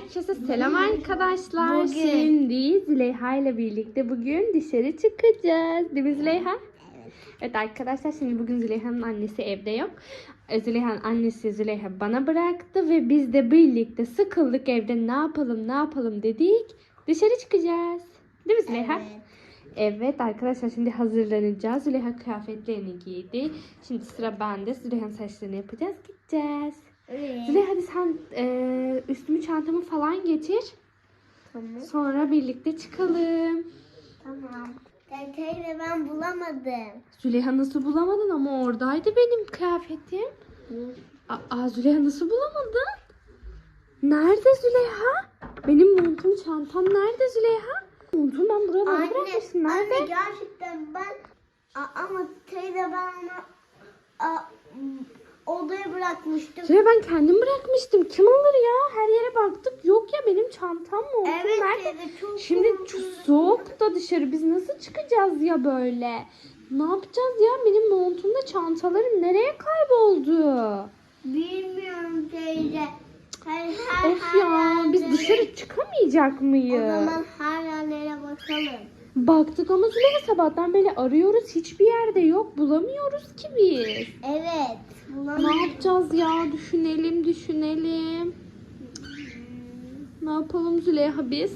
Herkese selam arkadaşlar. Bugün- Şimdi Züleyha ile birlikte bugün dışarı çıkacağız. Değil mi Züleyha? Evet. Evet arkadaşlar şimdi bugün Züleyha'nın annesi evde yok. Ee, Züleyha'nın annesi Züleyha bana bıraktı ve biz de birlikte sıkıldık evde ne yapalım ne yapalım dedik. Dışarı çıkacağız. Değil mi Züleyha? Evet. Evet arkadaşlar şimdi hazırlanacağız. Züleyha kıyafetlerini giydi. Şimdi sıra bende. Züleyha'nın saçlarını yapacağız. Gideceğiz. Evet. Züleyha hadi sen e, üstümü çantamı falan getir. Tamam. Sonra birlikte çıkalım. Tamam. Teyze ben bulamadım. Züleyha nasıl bulamadın ama oradaydı benim kıyafetim. Aa Züleyha nasıl bulamadın? Nerede Züleyha? Benim montum çantam nerede Züleyha? Montum ben buraya bana bırakmışsın. Nerede? anne gerçekten ben ama teyze ben onu bırakmıştım. Züleyha ben kendim bırakmıştım. Kim alır ya? Her yere baktık. Yok ya benim çantam montum Evet nerede? çok Şimdi çok soğuk da dışarı biz nasıl çıkacağız ya böyle? Ne yapacağız ya? Benim montumda çantalarım nereye kayboldu? Bilmiyorum teyze. Her, her, Of her ya biz yerlere- dışarı çıkamayacak O mıyız? zaman her yerlere bakalım. Baktık ama Züleyha sabahtan beri arıyoruz. Hiçbir yerde yok. Bulamıyoruz ki biz. Evet. Ne yapacağız ya? Düşünelim düşünelim. Ne yapalım Züleyha biz?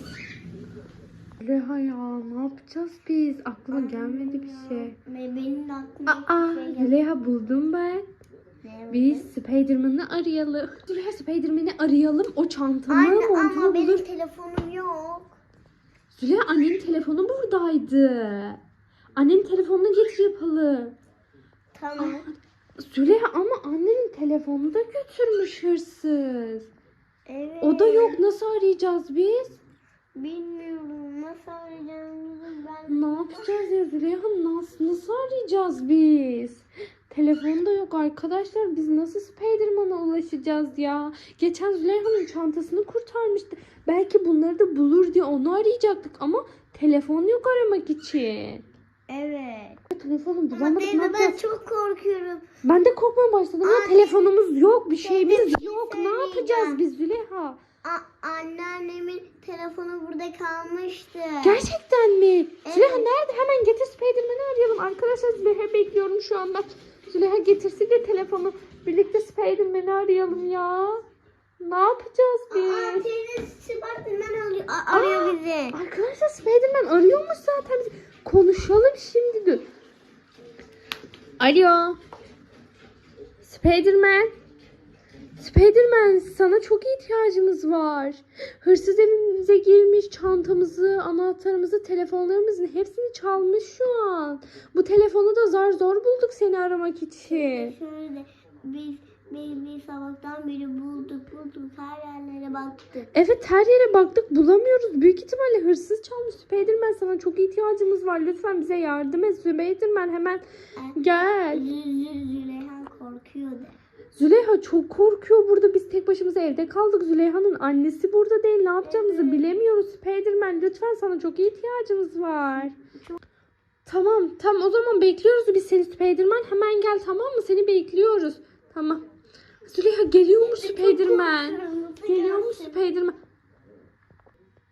Züleyha ya ne yapacağız biz? Aklıma gelmedi bir şey. Ve benim aklıma Aa, hiçbir şey gelmedi. Züleyha buldum ben. Ne Biz Spiderman'ı arayalım. Züleyha Spiderman'ı arayalım. O çantamı Anne ama montunu benim bulur. telefonum yok. Züleyha annenin telefonu buradaydı. Annenin telefonunu getir yapalım. Tamam. Züleyha ama annenin telefonunu da götürmüş hırsız. Evet. O da yok. Nasıl arayacağız biz? Bilmiyorum nasıl arayacağımızı ben. Ne yapacağız ya Züleyha? Nasıl, nasıl arayacağız biz? Telefon da yok arkadaşlar. Biz nasıl Spiderman'a ulaşacağız ya? Geçen Züleyha'nın çantasını kurtarmıştı. Belki bunları da bulur diye onu arayacaktık ama telefon yok aramak için. Evet. Telefonu Ama bulamadık. Ne teyze ben çok korkuyorum. Ben de korkmaya başladım ama Aa, telefonumuz yok. Bir şeyimiz bir şey yok. Ne yapacağız biz Züleyha? A- anneannemin telefonu burada kalmıştı. Gerçekten mi? Evet. Züleyha nerede? Hemen getir Spiderman'ı arayalım. Arkadaşlar Züleyha bekliyorum şu anda. Züleyha getirsin de telefonu. Birlikte Spiderman'ı arayalım ya. Ne yapacağız Aa, biz? teyze Spiderman arıyor, arıyor Aa, bizi. Arkadaşlar Spiderman arıyormuş zaten. bizi. Konuşalım şimdi dur. Alo. Spiderman. Spiderman sana çok ihtiyacımız var. Hırsız evimize girmiş çantamızı, anahtarımızı, telefonlarımızın hepsini çalmış şu an. Bu telefonu da zar zor bulduk seni aramak için. Şöyle biz biz biz sabahtan beri bulduk bulduk her yerlere baktık. Evet her yere baktık bulamıyoruz. Büyük ihtimalle hırsız çalmış. Spiderman sana çok ihtiyacımız var. Lütfen bize yardım et. Spiderman hemen gel. Zül Züleyha korkuyordu. Züleyha çok korkuyor burada. Biz tek başımıza evde kaldık. Züleyha'nın annesi burada değil. Ne yapacağımızı Evet. bilemiyoruz. Spiderman lütfen sana çok ihtiyacımız var. Çok- Tamam tamam o zaman bekliyoruz biz seni Spiderman. Hemen gel tamam mı? Seni bekliyoruz. Tamam. Züleyha geliyor mu Spiderman? Geliyor mu Spiderman?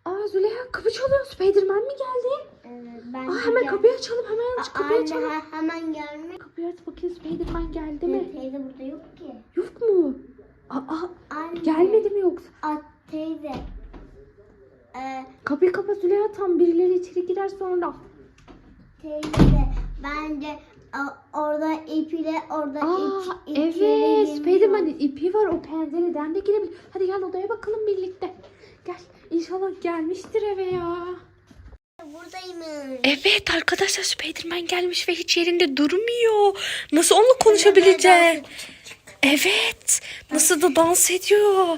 Aa Züleyha kapı çalıyor. Spiderman mi geldi? Evet, ben Aa hemen gel- kapıyı açalım. Hemen aç kapıyı açalım. he- hemen gelme. Aç bakayım Spiderman geldi mi? Teyze burada yok ki. Yok mu? Aa Anne. gelmedi mi yoksa? Aa, teyze. Ee, Kapıyı kapa Züleyha tam birileri içeri girer sonra. teyze bence a, orada ip ile orada Aa ip, ip evet Spiderman'in ipi var o pencereden de girebilir. Hadi gel odaya bakalım birlikte. Gel İnşallah gelmiştir eve ya. Buradaymış. Evet arkadaşlar Spiderman gelmiş ve hiç yerinde durmuyor. Nasıl onunla konuşabileceğiz? Evet. Nasıl da dans ediyor.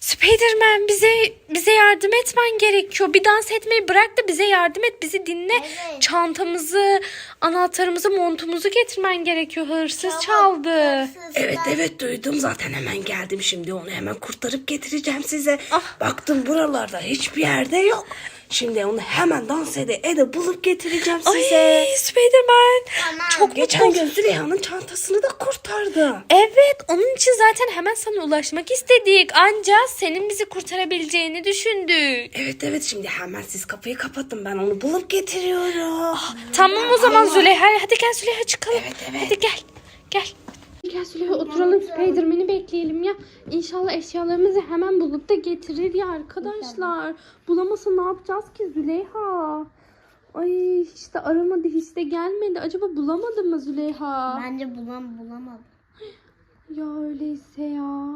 Spiderman bize bize yardım etmen gerekiyor. Bir dans etmeyi bırak da bize yardım et. Bizi dinle. Evet. Çantamızı, anahtarımızı, montumuzu getirmen gerekiyor. Hırsız Çabuk, çaldı. hırsız Evet evet duydum zaten hemen geldim şimdi onu hemen kurtarıp getireceğim size. Ah. Baktım buralarda hiçbir yerde yok. Şimdi onu hemen dans ede ede bulup getireceğim Ay size. Spiderman. Tamam. Çok Geçen gün Züleyha'nın çantasını da kurtardı. Evet, onun için zaten hemen sana ulaşmak istedik. Ancak senin bizi kurtarabileceğini düşündük. Evet evet şimdi hemen siz kapıyı kapatın ben onu bulup getiriyorum. Tamam o zaman Züleyha. Hadi gel Züleyha çıkalım. Evet, evet. Hadi gel. Gel. Gel Züleyha oturalım Spiderman'i bekleyelim ya. İnşallah eşyalarımızı hemen bulup da getirir ya arkadaşlar. Bulamasa ne yapacağız ki Züleyha? Ay hiç de aramadı hiç de gelmedi. Acaba bulamadı mı Züleyha? Bence bulam bulamadım. Ya öyleyse ya.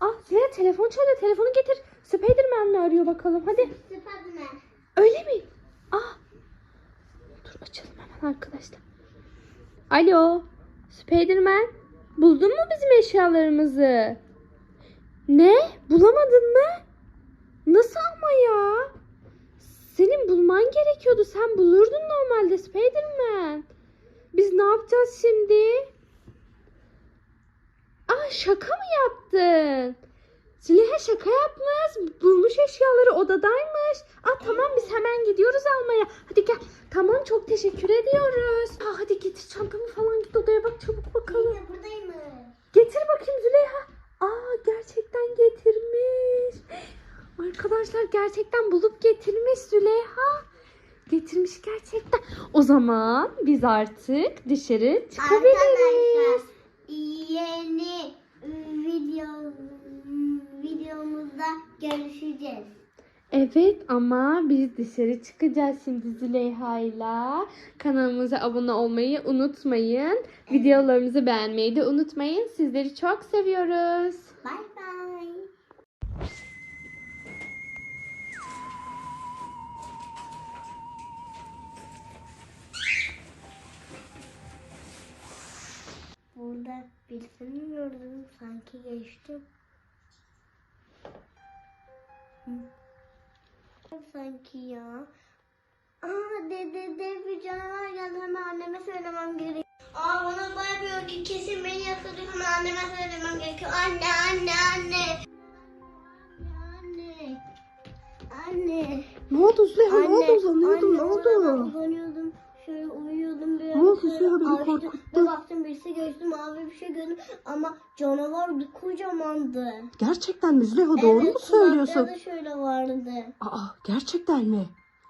Ah Züleyha telefon çalıyor. Telefonu getir. Spiderman mi arıyor bakalım hadi. Süpermen. Öyle mi? Ah. Dur açalım hemen arkadaşlar. Alo. Spiderman. Buldun mu bizim eşyalarımızı? Ne? Bulamadın mı? Nasıl ama ya? Senin bulman gerekiyordu. Sen bulurdun normalde Spiderman. Biz ne yapacağız şimdi? Ah şaka mı yaptın? Züleyha şaka yapmış. Bulmuş eşyaları odadaymış. Aa tamam biz hemen gidiyoruz almaya. Hadi gel. Tamam çok teşekkür ediyoruz. Aa, hadi getir çantamı falan git odaya bak çabuk bakalım. Teyze buradaymış. Getir bakayım Züleyha. Aa gerçekten getirmiş. Arkadaşlar gerçekten bulup getirmiş Züleyha. Getirmiş gerçekten. O zaman biz artık dışarı çıkabiliriz. Arkadaşlar yeni video videomuzda görüşeceğiz. Evet ama biz dışarı çıkacağız şimdi Züleyha'yla. Kanalımıza abone olmayı unutmayın. Videolarımızı beğenmeyi de unutmayın. Sizleri çok seviyoruz. Bay bay. Burada gördüm sanki geçtim. Sanki ya. Aa dede dev bir canavar geldi hemen anneme söylemem gerek. Aa bana bağırıyor ki kesin beni yatırıyor hemen anneme söylemem gerekiyor. Anne anne anne. Anne. Anne. Ne oldu Züleyha ne Anne, oldu uzanıyordun ne anne, oldu? Uzanıyordum. Şöyle uyuyordum biraz. Ne oldu beni açtım. korkuttun. Bir baktım birisi geçti mavi bir şey gördüm. Ama canavar kocamandı. Gerçekten mi Züleyha doğru mu Evet, söylüyorsun? kulakları da şöyle vardı. Aa gerçekten mi?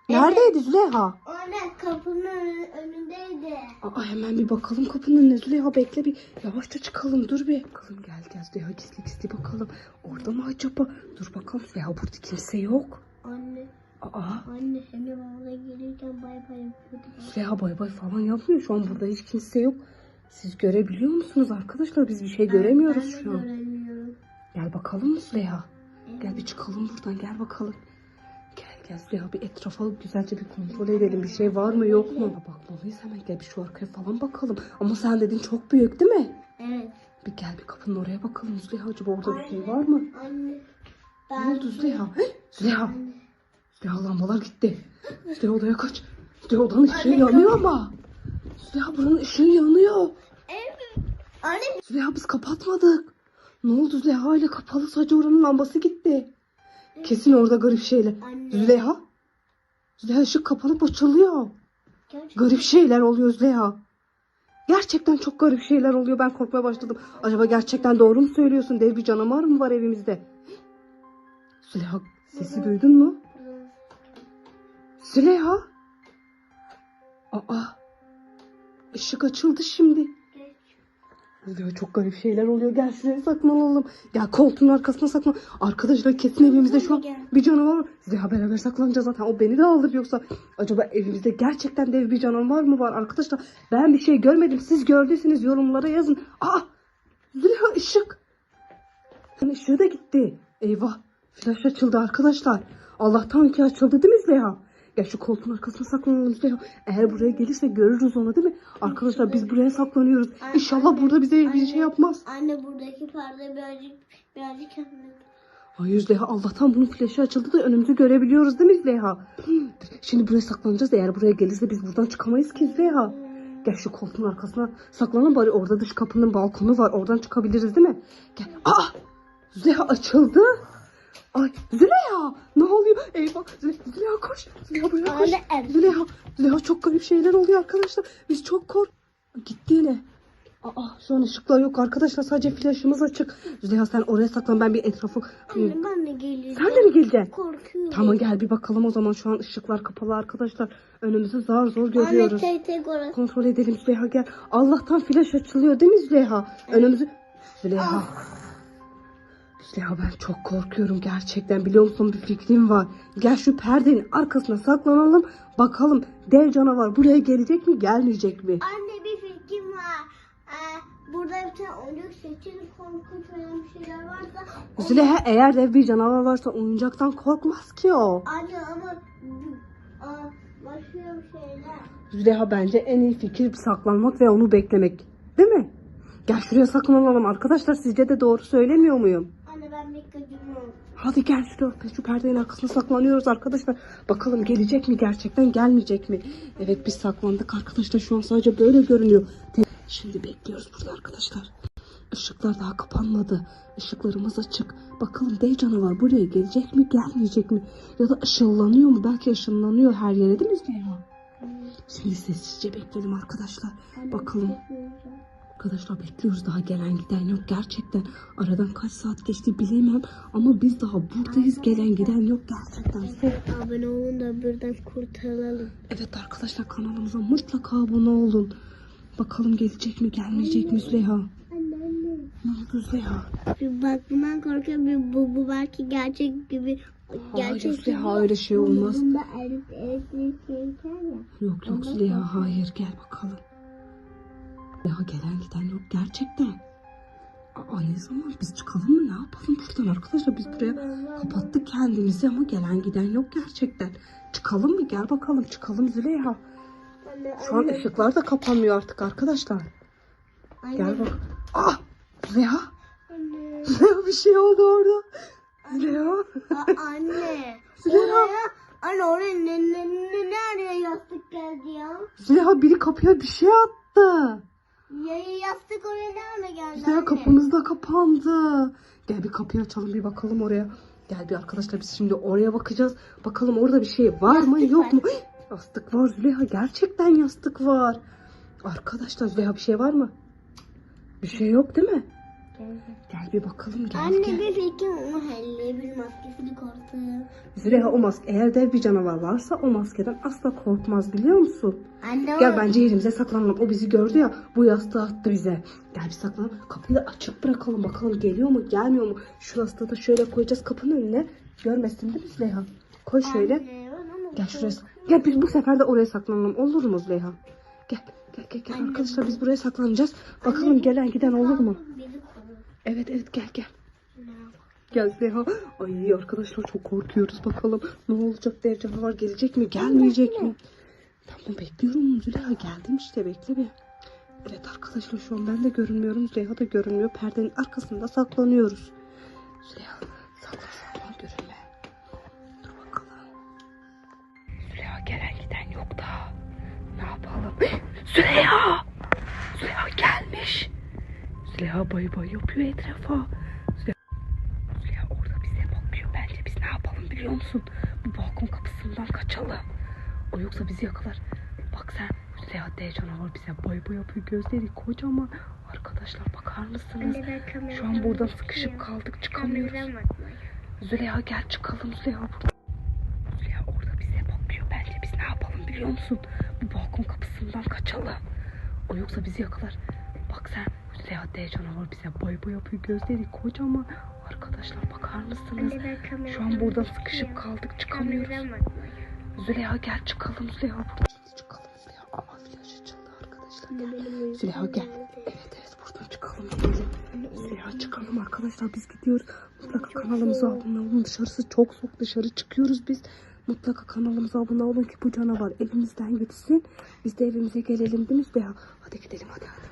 Neredeydi Züleyha? Anne kapının önü- önündeydi. Aa hemen bir bakalım kapının önüne Züleyha bekle bir yavaşça çıkalım dur bir. Bakalım gel gel Züleyha gizli gizli bakalım. Orada mı acaba? Dur bakalım Züleyha burada kimse yok. Anne, Aa anne hemen oraya gelirken bay bay yapıyordu. Züleyha bay bay falan yapmıyor şu an burada hiç kimse yok. Siz görebiliyor musunuz arkadaşlar? Biz bir şey göremiyoruz ben de şu an. göremiyorum. Gel bakalım mı Züleyha? Gel bir çıkalım buradan gel bakalım. Gel gel Züleyha bir etrafa güzelce bir kontrol edelim. Bir şey var mı yok mu? Bakmalıyız hemen gel bir şu arkaya falan bakalım. Ama sen dedin çok büyük değil mi? Evet. Bir gel bir kapının oraya bakalım Züleyha acaba orada bir şey var mı? Anne. Ne Ben oldu Züleyha? Züleyha. Züleyha lambalar gitti. Züleyha odaya kaç. Züleyha odanın ışığı yanıyor ama. Züleyha buranın ışığı yanıyor. Evet. Anne Züleyha biz kapatmadık. Ne oldu Züleyha hala kapalı sadece oranın lambası gitti. Kesin orada garip şeyler. Anne. Züleyha. Züleyha ışık kapanıp açılıyor. gerçekten Garip şeyler oluyor Züleyha. Gerçekten çok garip şeyler oluyor. Ben korkmaya başladım. Acaba gerçekten doğru mu söylüyorsun? Dev bir canavar mı var evimizde? Züleyha sesi duydun mu? Züleyha. Aa. Işık açıldı şimdi. Züleyha çok garip şeyler oluyor. Gel şuraya saklanalım. Gel koltuğun arkasına saklan. Arkadaşlar kesin evimizde şu an bir canavar var. Züleyha beraber saklanacağız zaten. O beni de alır yoksa. Acaba evimizde gerçekten dev bir canavar mı var arkadaşlar? Ben bir şey görmedim. Siz gördüyseniz yorumlara yazın. Aa. Züleyha ışık. Işığı da gitti. Eyvah. Flaş açıldı arkadaşlar. Allah'tan ki açıldı değil mi Züleyha? Gel şu koltuğun arkasına saklanalım Züleyha. Eğer buraya gelirse görürüz onu değil mi? Arkadaşlar biz buraya saklanıyoruz. İnşallah burada bize bir şey yapmaz. Anne buradaki perde birazcık birazcık yanıyor. Hayır Züleyha Allah'tan bunun flaşı açıldı da önümüzü görebiliyoruz değil mi Züleyha? Şimdi buraya saklanacağız. Eğer buraya gelirse biz buradan çıkamayız ki Züleyha. Gel şu koltuğun arkasına saklanın bari orada dış kapının balkonu var. Oradan çıkabiliriz değil mi? Gel. Aa! Züleyha açıldı. Ay Züleyha ne oluyor? Eyvah. Züleyha, koş. Züleyha buraya koş. Anne, evet. Züleyha. Züleyha çok garip şeyler oluyor arkadaşlar. Biz çok kork... Gitti yine. Aa şu an ışıklar yok arkadaşlar. Sadece flaşımız açık. Züleyha sen oraya saklan. Ben bir etrafı... Anne ben de geleceğim. Sen de mi geleceksin? Korkuyorum. Tamam gel bir bakalım o zaman. Şu an ışıklar kapalı arkadaşlar. Önümüzü zar zor Anne görüyoruz. tek tek orası. Kontrol edelim Züleyha gel. Allah'tan flaş açılıyor değil mi Züleyha? Önümüzü... Züleyha. Züleyha ben çok korkuyorum gerçekten. Biliyor musun bir fikrim var. Gel şu perdenin arkasına saklanalım. Bakalım dev canavar buraya gelecek mi gelmeyecek mi? Anne bir fikrim var. Ee, burada bir tane oyuncak öyle bir şeyler varsa. onu- Züleyha eğer dev bir canavar varsa oyuncaktan korkmaz ki o. Anne ama aa, başka bir şeyler. Züleyha bence en iyi fikir saklanmak ve onu beklemek. Değil mi? Gel şuraya saklanalım arkadaşlar. Sizce de doğru söylemiyor muyum? Hadi gel şu, şu perdenin arkasına saklanıyoruz arkadaşlar. Bakalım gelecek mi gerçekten gelmeyecek mi? Evet biz saklandık arkadaşlar. Şu an sadece böyle görünüyor. Şimdi bekliyoruz burada arkadaşlar. Işıklar daha kapanmadı. Işıklarımız açık. Bakalım dev canavar buraya gelecek mi gelmeyecek mi? Ya da ışınlanıyor mu? Belki ışınlanıyor her yere değil mi Züleyha? Şimdi sessizce bekleyelim arkadaşlar. Bakalım. Arkadaşlar bekliyoruz daha gelen giden yok gerçekten. Aradan kaç saat geçti bilemem ama biz daha buradayız gelen giden yok gerçekten. Abone olun da buradan kurtaralım. Evet arkadaşlar kanalımıza mutlaka abone olun. Bakalım gelecek mi gelmeyecek mi Züleyha? Ne oldu Züleyha? Bir bak bundan korkuyorum. Bir bu, bu belki gerçek gibi. Hayır Gerçek Züleyha öyle şey olmaz. Yok yok Züleyha hayır gel bakalım. Züleyha gelen giden yok gerçekten. Aa ne zaman biz çıkalım mı ne yapalım buradan arkadaşlar biz buraya kapattık kendimizi ama gelen giden yok gerçekten. Çıkalım mı gel bakalım çıkalım Züleyha. Anne, Şu an ışıklar da kapanmıyor artık arkadaşlar. anne, Gel bak. Ah Züleyha. Anne. Züleyha bir şey oldu orada. Züleyha. Anne. Züleyha. Anne oraya ne, ne, ne, nereye yastık geldi ya? Züleyha biri kapıya bir şey attı. Ya, yastık oraya nerede geldi anne? kapımız da kapandı. Gel bir kapıyı açalım bir bakalım oraya. Gel bir arkadaşlar biz şimdi oraya bakacağız. Bakalım orada bir şey var mı Yastık yok var. mu? Yastık var Züleyha gerçekten yastık var. Arkadaşlar Züleyha bir şey var mı? Bir şey yok değil mi? Gel bir bakalım gel Anne gel. fikrim onu helleyebilir maskesini korktu. Züleyha o maske eğer dev bir canavar varsa o maskeden asla korkmaz biliyor musun? Anne Gel bence yerimize saklanalım. O bizi gördü ya bu yastığı attı bize. Gel bir saklanalım. Kapıyı da açık bırakalım bakalım geliyor mu gelmiyor mu? Şu yastığı da şöyle koyacağız kapının önüne. Görmesin değil mi Züleyha? Koy şöyle. Anne, Gel şuraya. Gel biz bu sefer de oraya saklanalım olur mu Züleyha? Gel gel gel, gel. arkadaşlar biz buraya saklanacağız. Bakalım gelen giden olur mu? Korur. Evet evet gel gel. Gel Züleyha. Ay arkadaşlar çok korkuyoruz bakalım. Ne olacak dev canavar gelecek mi gelmeyecek mi? Tamam bekliyorum Züleyha geldim işte bekle bir. Evet arkadaşlar şu an ben de görünmüyorum. Züleyha da görünmüyor. Perdenin arkasında saklanıyoruz. Züleyha saklan saklan görünme. Dur bakalım. Züleyha gelen giden yok da. Ne yapalım? Züleyha! Züleyha bay bay yapıyor etrafa. Züleyha, orada bize bakıyor. Bence biz ne yapalım biliyor musun? Bu balkon kapısından kaçalım. O yoksa bizi yakalar. Bak sen Züleyha dev canavar bize bay bay yapıyor. Gözleri kocaman. Arkadaşlar bakar mısınız? Anne, Şu an buradan sıkışıp kaldık çıkamıyoruz. Züleyha gel çıkalım Züleyha burada. Züleyha orada bize bakıyor. Bence biz ne yapalım biliyor musun? Bu balkon kapısından kaçalım. O yoksa bizi yakalar. Bak sen Züleyha dev canavar bize bay bay yapıyor. Gözleri kocaman. Arkadaşlar bakar mısınız? Anne, Şu an buradan sıkışıp kaldık çıkamıyoruz. Züleyha gel çıkalım Züleyha burada. Şimdi çıkalım Züleyha. Aa flash açıldı arkadaşlar. Uykum Züleyha gel. Evet evet buradan çıkalım. Züleyha çıkalım arkadaşlar biz gidiyoruz. Mutlaka kanalımıza abone olun. Dışarısı çok soğuk dışarı çıkıyoruz biz. Mutlaka kanalımıza abone olun ki bu canavar elimizden gitsin. Biz de evimize gelelim değil mi Züleyha? Hadi gidelim hadi hadi gel.